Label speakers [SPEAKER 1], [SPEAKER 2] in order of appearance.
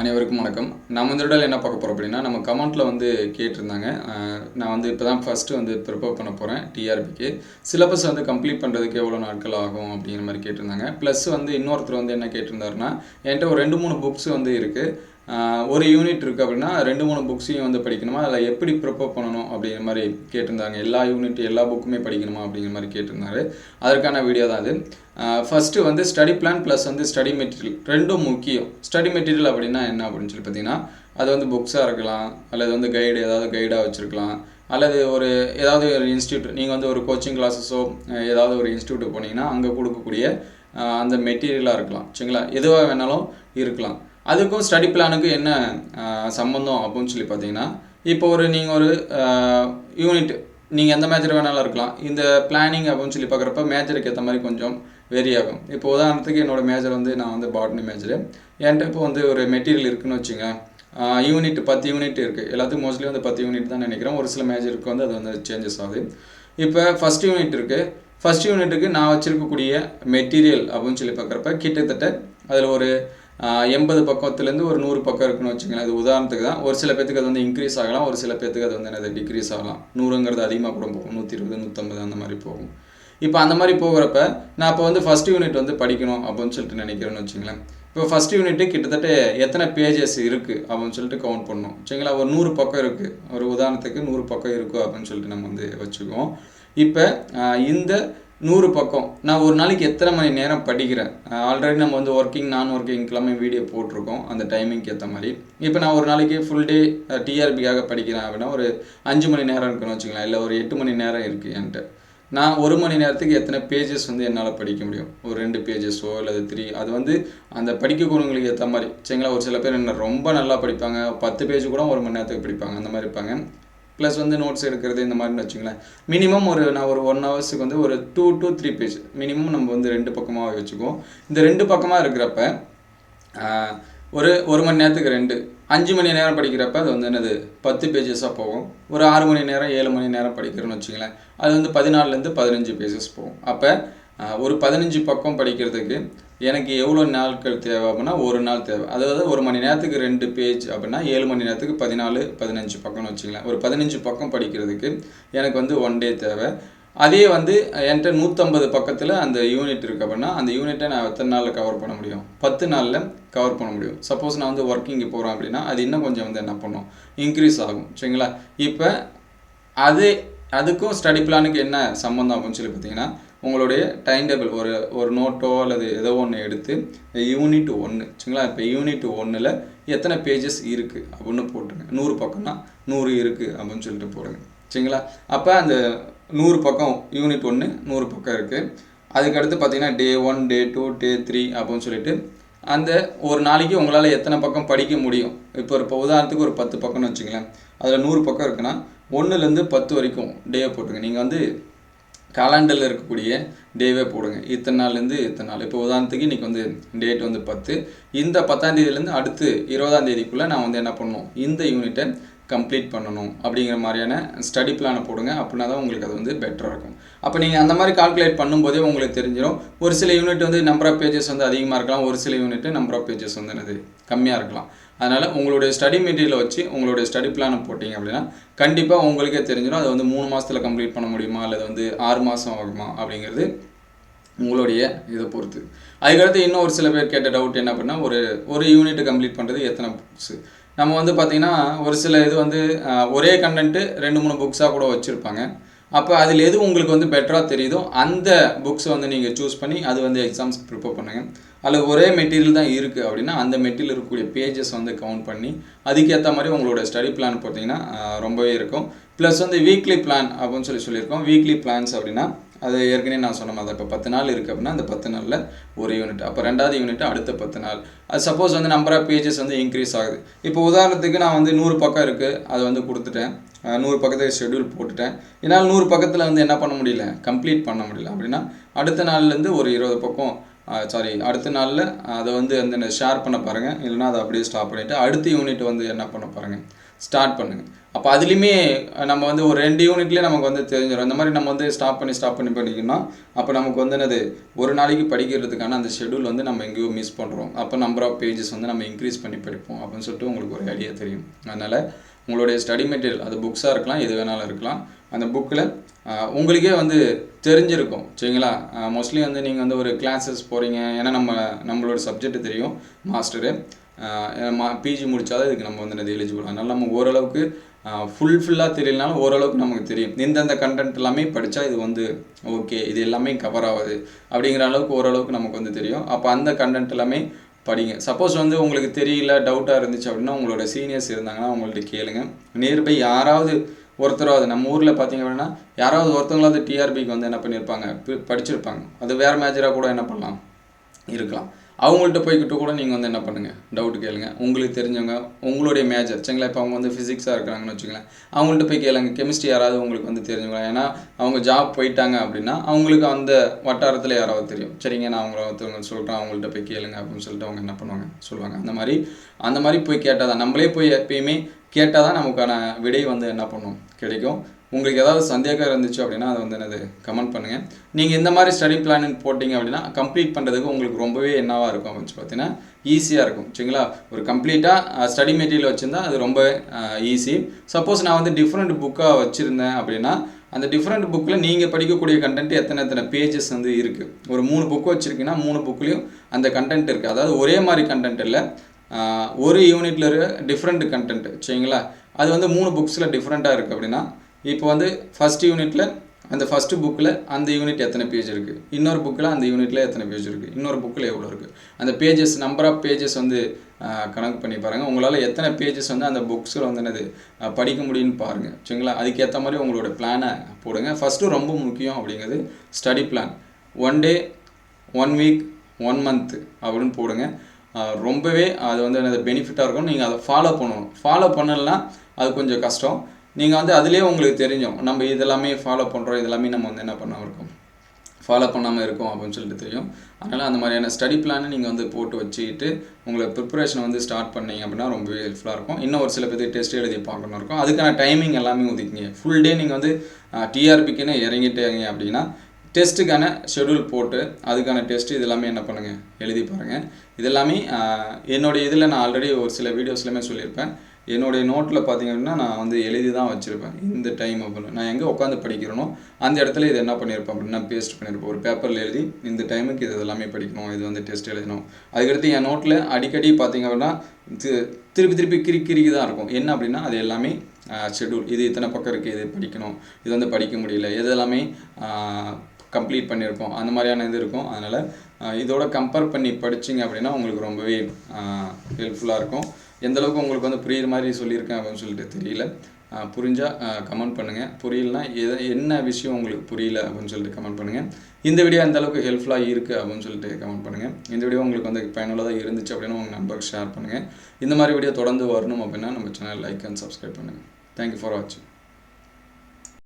[SPEAKER 1] அனைவருக்கும் வணக்கம். நம்ம இந்த தடவை என்ன பார்க்க போகிறோம் அப்படின்னா நம்ம கமெண்ட்டில் வந்து கேட்டிருந்தாங்க. நான் வந்து இப்போ தான் ஃபஸ்ட்டு வந்து ப்ரிப்பேர் பண்ண போகிறேன் டிஆர்பிக்கு சிலபஸ் வந்து கம்ப்ளீட் பண்ணுறதுக்கு எவ்வளோ நாட்கள் ஆகும் அப்படிங்கிற மாதிரி கேட்டிருந்தாங்க. ப்ளஸ் வந்து இன்னொருத்தர் வந்து என்ன கேட்டிருந்தாருன்னா என்கிட்ட ஒரு ரெண்டு மூணு புக்ஸ் வந்து இருக்குது ஒரு யூனிட் இருக்குது அப்படின்னா ரெண்டு மூணு புக்ஸையும் வந்து படிக்கணுமா? அதில் எப்படி ப்ரிப்பேர் பண்ணணும் அப்படிங்கிற மாதிரி கேட்டிருந்தாங்க. எல்லா யூனிட் எல்லா புக்குமே படிக்கணுமா அப்படிங்கிற மாதிரி கேட்டிருந்தாரு. அதற்கான வீடியோ தான் அது. ஃபஸ்ட்டு வந்து ஸ்டடி பிளான் ப்ளஸ் வந்து ஸ்டடி மெட்டீரியல் ரெண்டும் முக்கியம். ஸ்டடி மெட்டீரியல் அப்படின்னா என்ன அப்படின்னு சொல்லி பார்த்தீங்கன்னா அது வந்து புக்ஸாக இருக்கலாம் அல்லது வந்து கைடு ஏதாவது கைடாக வச்சுருக்கலாம் அல்லது ஒரு ஏதாவது ஒரு இன்ஸ்டியூட் நீங்கள் வந்து ஒரு கோச்சிங் கிளாஸஸோ ஏதாவது ஒரு இன்ஸ்டியூட்டுக்கு போனீங்கன்னா அங்கே கொடுக்கக்கூடிய அந்த மெட்டீரியலாக இருக்கலாம். சரிங்களா? எதுவாக வேணாலும் இருக்கலாம். அதுக்கும் ஸ்டடி பிளானுக்கும் என்ன சம்மந்தம் அப்படின்னு சொல்லி பார்த்தீங்கன்னா இப்போ ஒரு நீங்கள் ஒரு யூனிட் நீங்கள் எந்த மேஜர் வேணாலும் இருக்கலாம். இந்த பிளானிங் அப்படின்னு சொல்லி பார்க்குறப்ப மேஜருக்கு ஏற்ற மாதிரி கொஞ்சம் வெரி ஆகும். இப்போ உதாரணத்துக்கு என்னோட மேஜர் வந்து நான் வந்து பாட்னி மேஜரு என்கிட்ட இப்போ வந்து ஒரு மெட்டீரியல் இருக்குன்னு வச்சுங்க. யூனிட் பத்து யூனிட் இருக்குது எல்லாத்துக்கும் மோஸ்ட்லி வந்து பத்து யூனிட் தான் நினைக்கிறேன். ஒரு சில மேஜருக்கு வந்து அது வந்து சேஞ்சஸ் ஆகுது. இப்போ ஃபஸ்ட் யூனிட் இருக்குது ஃபஸ்ட் யூனிட்டுக்கு நான் வச்சுருக்கக்கூடிய மெட்டீரியல் அப்படின்னு சொல்லி பார்க்குறப்ப கிட்டத்தட்ட அதில் ஒரு எண்பது பக்கத்துலேருந்து ஒரு நூறு பக்கம் இருக்குன்னு வச்சுங்களேன் அது உதாரணத்துக்கு தான். ஒரு சில பேத்துக்கு அது வந்து இன்க்ரீஸ் ஆகலாம் ஒரு சில பேத்துக்கு அது வந்து என்னது டிக்ரீஸ் ஆகலாம். நூறுங்கிறது அதிகமாக கூட போகும். நூற்றி இருபது நூற்றம்பது அந்த மாதிரி போகும். இப்போ அந்த மாதிரி போகிறப்ப நான் இப்போ வந்து ஃபஸ்ட் யூனிட் வந்து படிக்கணும் அப்படின்னு சொல்லிட்டு நினைக்கிறேன்னு வச்சுங்களேன் இப்போ ஃபஸ்ட் யூனிட்டு கிட்டத்தட்ட எத்தனை பேஜஸ் இருக்குது அப்படின்னு சொல்லிட்டு கவுண்ட் பண்ணணும். சரிங்களா ஒரு நூறு பக்கம் இருக்குது ஒரு உதாரணத்துக்கு நூறு பக்கம் இருக்கும் அப்படின்னு சொல்லிட்டு நம்ம வந்து வச்சுக்குவோம். இப்போ இந்த நூறு பக்கம். நான் ஒரு நாளைக்கு எத்தனை மணி நேரம் படிக்கிறேன்? ஆல்ரெடி நம்ம வந்து ஒர்க்கிங் நான் ஒர்க்கிங்க்கெல்லாமே வீடியோ போட்டிருக்கோம். அந்த டைமிங்க்கு ஏற்ற மாதிரி. இப்போ நான் ஒரு நாளைக்கு ஃபுல் டே டிஆர்பிக்காக படிக்கிறேன் அப்படின்னா ஒரு அஞ்சு மணி நேரம் இருக்குன்னு வச்சுக்கலாம் இல்லை ஒரு எட்டு மணி நேரம் இருக்குது என்கிட்ட. நான் ஒரு மணி நேரத்துக்கு எத்தனை பேஜஸ் வந்து என்னால் படிக்க முடியும்? ஒரு ரெண்டு பேஜஸோ அல்லது த்ரீ அது வந்து அந்த படிக்கக்கூடியவங்களுக்கு ஏற்ற மாதிரி. சரிங்களா? ஒரு சில பேர் என்ன ரொம்ப நல்லா படிப்பாங்க. பத்து பேஜ் கூட ஒரு மணி நேரத்துக்கு படிப்பாங்க. அந்த மாதிரி இருப்பாங்க. ப்ளஸ் வந்து நோட்ஸ் எடுக்கிறது இந்த மாதிரின்னு வச்சுங்களேன். மினிமம் ஒரு நான் ஒரு ஒன் ஹவர்ஸுக்கு வந்து ஒரு two two three page minimum நம்ம வந்து ரெண்டு பக்கமாக வச்சுக்குவோம். இந்த ரெண்டு பக்கமாக இருக்கிறப்ப ஒரு ஒரு மணி நேரத்துக்கு ரெண்டு அஞ்சு மணி நேரம் படிக்கிறப்ப அது வந்து என்னது பத்து பேஜஸாக போகும். ஒரு ஆறு மணி நேரம் ஏழு மணி நேரம் படிக்கிறோன்னு வச்சுங்களேன். அது வந்து பதினாலுலேருந்து பதினஞ்சு பேஜஸ் போகும். அப்போ ஒரு பதினஞ்சு பக்கம் படிக்கிறதுக்கு எனக்கு எவ்வளோ நாட்கள் தேவை அப்படின்னா ஒரு நாள் தேவை. அதாவது ஒரு மணி நேரத்துக்கு ரெண்டு பேஜ் அப்படின்னா ஏழு மணி நேரத்துக்கு பதினாலு பதினஞ்சு பக்கம்னு வச்சுக்கலாம் ஒரு பதினஞ்சு பக்கம் படிக்கிறதுக்கு எனக்கு வந்து ஒன் டே தேவை. அதே வந்து என்கிட்ட நூற்றம்பது பக்கத்தில் அந்த யூனிட் இருக்குது அப்படின்னா அந்த யூனிட்டை நான் எத்தனை நாளில் கவர் பண்ண முடியும்? பத்து நாளில் கவர் பண்ண முடியும். சப்போஸ் நான் வந்து ஒர்க்கிங்கு போகிறேன் அப்படின்னா அது இன்னும் கொஞ்சம் வந்து என்ன பண்ணும்? இன்க்ரீஸ் ஆகும். சரிங்களா? இப்போ அது அதுக்கும் ஸ்டடி பிளானுக்கு என்ன சம்மந்தம் அப்படின்னு சொல்லி பார்த்தீங்கன்னா உங்களுடைய டைம் டேபிள் ஒரு ஒரு நோட்டோ அல்லது ஏதோ ஒன்று எடுத்து யூனிட் ஒன்று சரிங்களா? இப்போ யூனிட் ஒன்றில் எத்தனை பேஜஸ் இருக்குது அப்படின்னு போட்டுருங்க. நூறு பக்கம்னா நூறு இருக்குது அப்படின்னு சொல்லிட்டு போடுங்க. சரிங்களா? அப்போ அந்த நூறு பக்கம் யூனிட் ஒன்று நூறு பக்கம் இருக்குது அதுக்கடுத்து பார்த்தீங்கன்னா day one day two day three அப்படின்னு சொல்லிட்டு அந்த ஒரு நாளைக்கு உங்களால் எத்தனை பக்கம் படிக்க முடியும்? இப்போ ஒரு இப்போ உதாரணத்துக்கு ஒரு பத்து பக்கம்னு வச்சுங்களேன் அதில் நூறு பக்கம் இருக்குன்னா ஒன்றுலேருந்து பத்து வரைக்கும் டே போட்டுருங்க நீங்கள் வந்து காலாண்டரில் இருக்கக்கூடிய டேவே போடுங்க. இத்தனை நாள்லேருந்து இத்தனை நாள். இப்போ உதாரணத்துக்கு இன்றைக்கி வந்து டேட் வந்து பத்து. இந்த பத்தாம் தேதியிலேருந்து அடுத்து இருபதாம் தேதிக்குள்ளே நான் வந்து என்ன பண்ணணும் இந்த யூனிட்டை கம்ப்ளீட் பண்ணணும் அப்படிங்கிற மாதிரியான ஸ்டடி பிளானை போடுங்க. அப்படின்னா தான் உங்களுக்கு அது வந்து பெட்டராக இருக்கும். அப்போ நீங்கள் அந்த மாதிரி கால்குலேட் பண்ணும்போதே உங்களுக்கு தெரிஞ்சிடும் ஒரு சில யூனிட் வந்து நம்பர் ஆஃப் பேஜஸ் வந்து அதிகமாக இருக்கலாம். ஒரு சில யூனிட் நம்பர் ஆஃப் பேஜஸ் வந்து என்னது? கம்மியாக இருக்கலாம். அதனால் உங்களுடைய ஸ்டடி மெட்டீரியலை வச்சு உங்களுடைய ஸ்டடி பிளானை போட்டிங்க அப்படின்னா கண்டிப்பாக உங்களுக்கே தெரிஞ்சிடும் அதை வந்து மூணு மாதத்தில் கம்ப்ளீட் பண்ண முடியுமா? அல்லது வந்து ஆறு மாதம் ஆகுமா? அப்படிங்கிறது உங்களுடைய இதை பொறுத்து. அதுக்கடுத்து இன்னும் ஒரு சில பேர் கேட்ட டவுட் என்ன அப்படின்னா ஒரு ஒரு யூனிட் கம்ப்ளீட் பண்ணுறது எத்தனை புக்ஸு நம்ம வந்து பார்த்திங்கன்னா ஒரு சில இது வந்து ஒரே கண்டென்ட்டு ரெண்டு மூணு புக்ஸாக கூட வச்சுருப்பாங்க. அப்போ அதில் எது உங்களுக்கு வந்து பெட்டராக தெரியுதோ அந்த புக்ஸை வந்து நீங்கள் சூஸ் பண்ணி அது வந்து எக்ஸாம்ஸ்க்கு ப்ரிப்பேர் பண்ணுங்கள் அதில் ஒரே மெட்டீரியல் தான் இருக்குது அப்படின்னா அந்த மெட்டீரியல் இருக்கக்கூடிய பேஜஸ் வந்து கவுண்ட் பண்ணி அதுக்கேற்ற மாதிரி உங்களோட ஸ்டடி பிளான் பார்த்தீங்கன்னா ரொம்பவே இருக்கும். ப்ளஸ் வந்து வீக்லி பிளான் அப்படின்னு சொல்லி சொல்லியிருக்கோம். வீக்லி பிளான்ஸ் அப்படின்னா அது ஏற்கனவே நான் சொன்ன மாதிரி இப்போ பத்து நாள் இருக்குது அப்படின்னா அந்த பத்து நாளில் ஒரு யூனிட் அப்போ ரெண்டாவது யூனிட் அடுத்த பத்து நாள். அது சப்போஸ் வந்து நம்பர் ஆஃப் பேஜஸ் வந்து இன்க்ரீஸ் ஆகுது. இப்போ உதாரணத்துக்கு நான் வந்து நூறு பக்கம் இருக்குது அதை வந்து கொடுத்துட்டேன். நூறு பக்கத்துக்கு ஷெட்யூல் போட்டுட்டேன். என்னால் நூறு பக்கத்தில் வந்து என்ன பண்ண முடியல? கம்ப்ளீட் பண்ண முடியல. அப்படின்னா அடுத்த நாள்லேருந்து ஒரு இருபது பக்கம் சாரி அடுத்த நாளில் அதை வந்து வந்து ஷேர் பண்ண பாருங்கள் இல்லைன்னா அதை அப்படியே ஸ்டாப் பண்ணிவிட்டு அடுத்த யூனிட் வந்து என்ன பண்ண பாருங்கள் ஸ்டார்ட் பண்ணுங்கள் அப்போ அதுலேயுமே நம்ம வந்து ஒரு ரெண்டு யூனிட்லேயே நமக்கு வந்து தெரிஞ்சிடும் இந்த மாதிரி நம்ம வந்து ஸ்டாப் பண்ணி ஸ்டாப் பண்ணி படிக்கணும்னா அப்போ நமக்கு வந்து என்னது? ஒரு நாளைக்கு படிக்கிறதுக்கான அந்த ஷெடியூல் வந்து நம்ம எங்கேயோ மிஸ் பண்ணுறோம் அப்போ நம்பர் ஆஃப் பேஜஸ் வந்து நம்ம இன்க்ரீஸ் பண்ணி படிப்போம். அப்படின்னு சொல்லிட்டு உங்களுக்கு ஒரு ஐடியா தெரியும். அதனால் உங்களுடைய ஸ்டடி மெட்டீரியல் அது புக்ஸாக இருக்கலாம் எது வேணாலும் இருக்கலாம். அந்த புக்கில் உங்களுக்கே வந்து தெரிஞ்சிருக்கும் சரிங்களா? மோஸ்ட்லி வந்து நீங்கள் வந்து ஒரு கிளாஸஸ் போகிறீங்க ஏன்னா நம்ம நம்மளோட சப்ஜெக்ட் தெரியும் மாஸ்டரு மா பிஜி முடித்தாதான் இதுக்கு நம்ம வந்து இது எலிஜிபிள் அதனால் நம்ம ஓரளவுக்கு ஃபுல் ஃபுல்லாக தெரியலனாலும் ஓரளவுக்கு நமக்கு தெரியும். இந்தந்த கண்டென்ட் எல்லாமே படித்தா இது வந்து ஓகே இது எல்லாமே கவர் ஆகுது அப்படிங்கிற அளவுக்கு ஓரளவுக்கு நமக்கு வந்து தெரியும். அப்போ அந்த கண்டென்ட் எல்லாமே படிங்க. சப்போஸ் வந்து உங்களுக்கு தெரியல டவுட்டாக இருந்துச்சு அப்படின்னா உங்களோட சீனியர்ஸ் இருந்தாங்கன்னா அவங்கள்ட்ட கேளுங்க. நியர்பை யாராவது ஒருத்தராவது நம்ம ஊரில் பார்த்தீங்க அப்படின்னா யாராவது ஒருத்தவங்களாவது டிஆர்பிக்கு வந்து என்ன பண்ணியிருப்பாங்க பி- படிச்சிருப்பாங்க. அது வேறு மேஜராக கூட என்ன பண்ணலாம்? இருக்கலாம். அவங்கள்ட்ட போய்கிட்ட கூட நீங்கள் வந்து என்ன பண்ணுங்கள் டவுட் கேளுங்க. உங்களுக்கு தெரிஞ்சவங்க உங்களுடைய மேஜர் சரிங்களா? இப்போ அவங்க வந்து ஃபிசிக்ஸாக இருக்கிறாங்கன்னு வச்சுக்கலாம் அவங்கள்ட்ட போய் கேளுங்க. கெமிஸ்ட்ரி யாராவது உங்களுக்கு வந்து தெரிஞ்சுக்கலாம் ஏன்னா அவங்க ஜாப் போயிட்டாங்க அப்படின்னா அவங்களுக்கு அந்த வட்டாரத்தில் யாராவது தெரியும். சரிங்க நான் அவங்கள ஒருத்தவங்க சொல்கிறேன் அவங்கள்ட்ட போய் கேளுங்க அப்படின்னு சொல்லிட்டு அவங்க என்ன பண்ணுவாங்க? சொல்லுவாங்க. அந்த மாதிரி அந்த மாதிரி போய் கேட்டால் தான். நம்மளே போய் எப்பயுமே கேட்டால் தான் நமக்கான விடை வந்து என்ன பண்ணும்? கிடைக்கும். உங்களுக்கு ஏதாவது சந்தேகம் இருந்துச்சு அப்படின்னா அதை வந்து என்னது கமெண்ட் பண்ணுங்கள் நீங்கள் இந்த மாதிரி ஸ்டடி பிளான் போட்டிங்க அப்படின்னா கம்ப்ளீட் பண்ணுறதுக்கு உங்களுக்கு ரொம்பவே என்னவாக இருக்கும் அப்படின்னு சொல்லி பார்த்தீங்கன்னா ஈஸியாக இருக்கும். சரிங்களா? ஒரு கம்ப்ளீட்டாக ஸ்டடி மெட்டீரியல் வச்சுருந்தா அது ரொம்ப ஈஸி சப்போஸ் நான் வந்து டிஃப்ரெண்ட் புக்காக வச்சுருந்தேன் அப்படின்னா அந்த டிஃப்ரெண்ட் புக்கில் நீங்கள் படிக்கக்கூடிய கண்டென்ட் எத்தனை எத்தனை பேஜஸ் வந்து இருக்குது ஒரு மூணு புக்கு வச்சுருக்கீங்கன்னா மூணு புக்லேயும் அந்த கண்டென்ட் இருக்குது அதாவது ஒரே மாதிரி கண்டென்ட் இல்லை. ஒரு யூனிட்டில் இருக்க டிஃப்ரெண்ட் கண்டென்ட் சரிங்களா? அது வந்து மூணு புக்ஸில் டிஃப்ரெண்ட்டாக இருக்குது அப்படின்னா இப்போ வந்து ஃபஸ்ட் யூனிட்டில் அந்த ஃபஸ்ட்டு புக்கில் அந்த யூனிட் எத்தனை பேஜ் இருக்குது இன்னொரு புக்கில் அந்த யூனிட்டில் எத்தனை பேஜ் இருக்குது இன்னொரு புக்கில் எவ்வளோ இருக்குது அந்த பேஜஸ் நம்பர் ஆஃப் பேஜஸ் வந்து கணக்கு பண்ணி பாருங்கள் உங்களால் எத்தனை பேஜஸ் வந்து அந்த புக்ஸில் வந்து என்னது படிக்க முடியும்னு பாருங்கள் சரிங்களா? அதுக்கேற்ற மாதிரி உங்களோட பிளானை போடுங்க. ஃபஸ்ட்டு ரொம்ப முக்கியம் அப்படிங்கிறது study plan one day one week one month அப்படின்னு போடுங்க. ரொம்பவே அது வந்து என்னது பெனிஃபிட்டாக இருக்கும் நீங்கள் அதை ஃபாலோ பண்ணணும். ஃபாலோ பண்ணலன்னா அது கொஞ்சம் கஷ்டம். நீங்கள் வந்து அதுலேயே உங்களுக்கு தெரிஞ்சோம் நம்ம இதெல்லாமே ஃபாலோ பண்ணுறோம் இதெல்லாமே நம்ம வந்து என்ன பண்ணாமல் இருக்கோம்? ஃபாலோ பண்ணாமல் இருக்கும் அப்படின்னு சொல்லிட்டு தெரியும். அதனால் அந்த மாதிரியான ஸ்டடி பிளானை நீங்கள் வந்து போட்டு வச்சுக்கிட்டு உங்களை ப்ரிப்பரேஷன் வந்து ஸ்டார்ட் பண்ணீங்க அப்படின்னா ரொம்பவே ஹெல்ப்ஃபுல்லாக இருக்கும். இன்னும் ஒரு சில பேர் டெஸ்ட் எழுதி பார்க்கணும் இருக்கும். அதுக்கான டைமிங் எல்லாமே ஒதுக்கிங்க. ஃபுல் டே நீங்கள் வந்து டிஆர்பிக்குன்னு இறங்கிட்டீங்க அப்படின்னா டெஸ்ட்டுக்கான ஷெடியூல் போட்டு அதுக்கான டெஸ்ட் இது எல்லாமே என்ன பண்ணுங்கள் எழுதி பாருங்கள் இது எல்லாமே என்னுடைய இதில் நான் ஆல்ரெடி ஒரு சில வீடியோஸ்லையுமே சொல்லியிருப்பேன். என்னுடைய நோட்டில் பார்த்தீங்க அப்படின்னா நான் வந்து எழுதி தான் வச்சுருப்பேன். இந்த டைம் அப்படின்னு. நான் எங்கே உட்காந்து படிக்கிறேனோ அந்த இடத்துல இது என்ன பண்ணியிருப்பேன் அப்படின்னா பேஸ்ட் பண்ணியிருப்பேன் ஒரு பேப்பரில் எழுதி இந்த டைமுக்கு இது எல்லாமே படிக்கணும். இது வந்து டெஸ்ட் எழுதணும். அதுக்கடுத்து என் நோட்டில் அடிக்கடி பார்த்தீங்க அப்படின்னா திருப்பி திருப்பி கிரி கிரிக்கி தான் இருக்கும். என்ன அப்படின்னா அது எல்லாமே ஷெட்யூல் இது இத்தனை பக்கம் இருக்குது இது படிக்கணும். இது வந்து படிக்க முடியல. இது எல்லாமே கம்ப்ளீட் பண்ணியிருக்கோம் அந்த மாதிரியான இது இருக்கும். அதனால் இதோட கம்பேர் பண்ணி படிச்சிங்க அப்படின்னா உங்களுக்கு ரொம்பவே ஹெல்ப்ஃபுல்லாக இருக்கும். எந்த அளவுக்கு உங்களுக்கு வந்து புரியுற மாதிரி சொல்லியிருக்கேன் அப்படின்னு சொல்லிட்டு தெரியல. புரிஞ்சால் கமெண்ட் பண்ணுங்கள் புரியலனா எது என்ன விஷயம் உங்களுக்கு புரியல அப்படின்னு சொல்லிட்டு கமெண்ட் பண்ணுங்கள் இந்த வீடியோ எந்த அளவுக்கு ஹெல்ப்ஃபுல்லாக இருக்குது அப்படின்னு சொல்லிட்டு கமெண்ட் பண்ணுங்கள் இந்த வீடியோ உங்களுக்கு வந்து பயனுள்ளதாக இருந்துச்சு அப்படின்னா உங்கள் நண்பருக்கு ஷேர் பண்ணுங்கள் இந்த மாதிரி வீடியோ தொடர்ந்து வரணும் அப்படின்னா நம்ம சேனல் லைக் அண்ட் சப்ஸ்கிரைப் பண்ணுங்கள் தேங்க்யூ ஃபார் வாட்சிங்